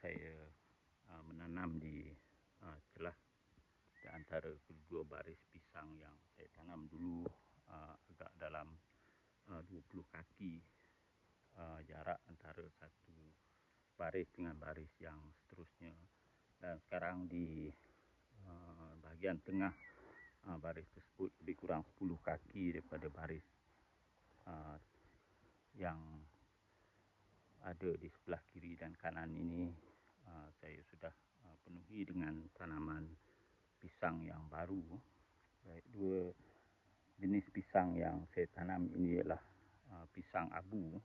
saya uh, menanam di uh, celah di antara kedua baris pisang yang saya tanam dulu uh, agak dalam uh, 20 kaki uh, jarak antara satu baris dengan baris yang seterusnya. Dan sekarang di uh, bahagian tengah uh, baris tersebut lebih kurang 10 kaki daripada baris uh, yang ada di sebelah kiri dan kanan ini uh, saya sudah uh, penuhi dengan tanaman pisang yang baru. Baik, dua jenis pisang yang saya tanam ini ialah uh, pisang abu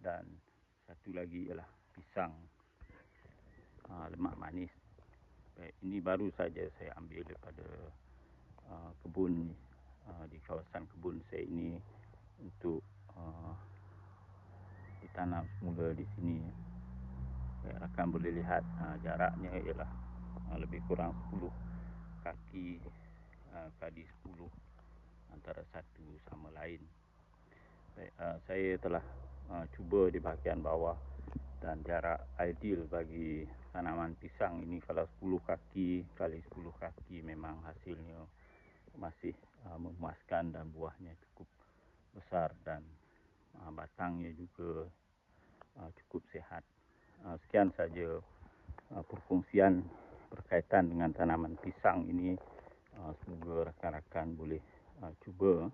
dan satu lagi ialah pisang lemak manis. Baik, ini baru saja saya ambil daripada kebun di kawasan kebun saya ini untuk uh, ditanam semula di sini ya, rakan boleh lihat uh, jaraknya ialah uh, lebih kurang 10 kaki uh, kali 10 antara satu sama lain saya telah cuba di bahagian bawah dan jarak ideal bagi tanaman pisang ini kalau 10 kaki kali 10 kaki memang hasilnya masih memuaskan dan buahnya cukup besar dan batangnya juga. Sekian saja uh, perkongsian berkaitan dengan tanaman pisang ini. Uh, semoga rakan-rakan boleh uh, cuba